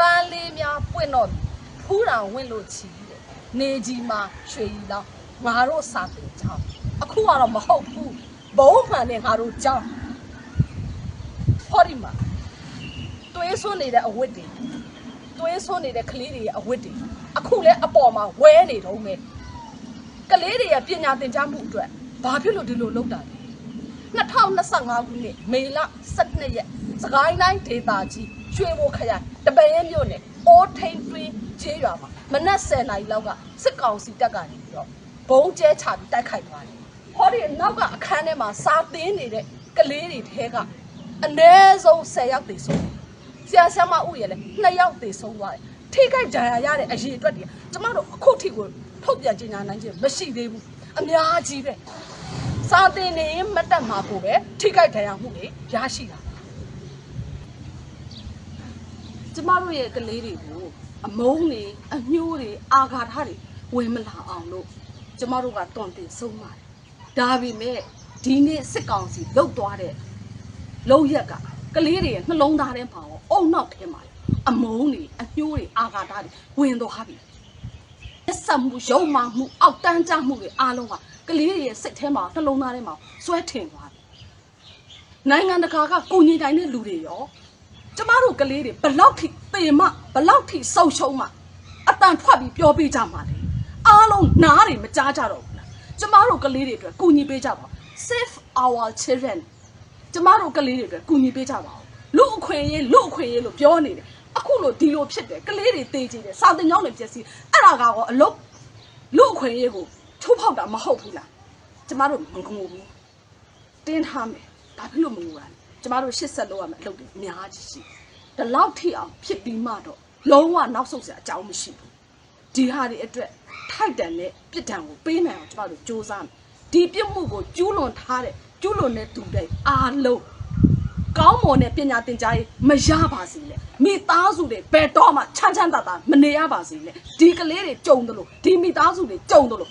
ပန်းလေးများပွင့်တော့ဖူးတာဝင့်လို့ချီတဲ့နေကြီးမှာရွှေရီလောင်းငါတို့စာတင်ကြောင်းအခုကတော့မဟုတ်ဘူးဘုံမှန်နဲ့ငါတို့ကြောင်းဟောဒီမှာသွေးဆွနေတဲ့အဝတ်တွေသွေးဆွနေတဲ့ကလေးတွေရဲ့အဝတ်တွေအခုလဲအပေါ်မှာဝဲနေတော့မယ်ကလေးတွေရဲ့ပညာသင်ကြားမှုအတွက်ဘာဖြစ်လို့ဒီလိုလုပ်တာလဲ 2025ခုနှစ်မေလ12ရက်စကိုင်းတိုင်းဒေသကြီးရွှေဘိုခရိုင်တပည့်ရဲမြို့နယ်အိုးထိန်တွင်းချေးရွာမှာမနက်10:00နာရီလောက်ကစစ်ကောင်စီတပ်ကနေပြီးတော့ဘုံကျဲချပြီးတိုက်ခိုက်သွားတယ်။ဟောဒီနောက်ကအခန်းထဲမှာစာသင်နေတဲ့ကလေးတွေထဲကအနည်းဆုံး10ယောက်တည်ဆုံးတယ်။ဆရာဆရာမဥရလည်း2ယောက်တည်ဆုံးသွားတယ်။ထိခိုက်ဒဏ်ရာရတဲ့အရေးအတွက်တွေကျမတို့အခုထိကိုထုတ်ပြန်ကြေညာနိုင်ခြင်းမရှိသေးဘူး။အများကြီးပဲ။ စာသင်နေရင်မတက်မှာကိုပဲထိခိုက်ဒဏ်ရာမှုတွေရရှိတာ။ကျမတို့ရဲ့ကလေးတွေကိုအမုန်းတွေအညှိုးတွေအာဃာတတွေဝင်မလာအောင်လို့ကျမတို့ကတွန်တင်ဆုံးပါတယ်ဒါပေမဲ့ဒီနေ့စစ်ကောင်စီလုတ်သွားတဲ့လုံရက်ကကလေးတွေရဲ့နှလုံးသားထဲမှာရောအုံနောက်ထဲမှာရောအမုန်းတွေအညှိုးတွေအာဃာတတွေဝင်သွားပြီအဆက်မှုရုံမှမှုအောက်တန်းကြမှုတွေအားလုံးကကလေးတွေရဲ့စိတ်ထဲမှာနှလုံးသားထဲမှာဆွဲထင်သွားပြီနိုင်ငံတကာကကိုညီတိုင်းတဲ့လူတွေရောကျမတို့ကလေးတွေဘလောက်ထိသေမဘလောက်ထိဆုံရှုံးမအတန်ထွက်ပြီးပြောပေးကြမှာလေအားလုံးနားတွေမကြားကြတော့ဘူးလားကျမတို့ကလေးတွေအတွက်ကူညီပေးကြပါဦး save our children ကျမတို့ကလေးတွေအတွက်ကူညီပေးကြပါဦးလူအခွင့်အရေးလူအခွင့်အရေးလို့ပြောနေတယ်အခုလို့ဒီလိုဖြစ်တယ်ကလေးတွေတေးကြည့်တယ်စာတင်ကြောင်းတွေပြည့်စည်အဲ့ဒါကတော့အလုပ်လူအခွင့်အရေးကို ချိုးဖောက်တာမဟုတ်ဘူးလားကျမတို့မငုံဘူးတင်းထားမယ်ဘာဖြစ်လို့မငုံရလဲကျမတို့ရှစ်ဆက်လို့ရမယ်အလုပ်တွေအများကြီးရှိတယ်ဒီလောက်ထိအောင်ဖြစ်ပြီးမှတော့လုံးဝနောက်ဆုတ်စရာအကြောင်းမရှိဘူးဒီဟာတွေအတွက်ထိုက်တန်တဲ့ပြစ်ဒဏ်ကိုပေးနိုင်အောင်ကျမတို့စူးစမ်းမယ်ဒီပြစ်မှုကိုကျူးလွန်ထားတဲ့ကျူးလွန်တဲ့သူတွေအားလုံးကောင်းမွန်တဲ့ပညာသင်ကြားရေးမရပါစေနဲ့မိသားစုတွေဘယ်တော့မှချမ်းချမ်းသာသာမနေရပါစေနဲ့ဒီကလေးတွေကြုံတယ်လို့ဒီမိသားစုတွေကြုံတယ်လို့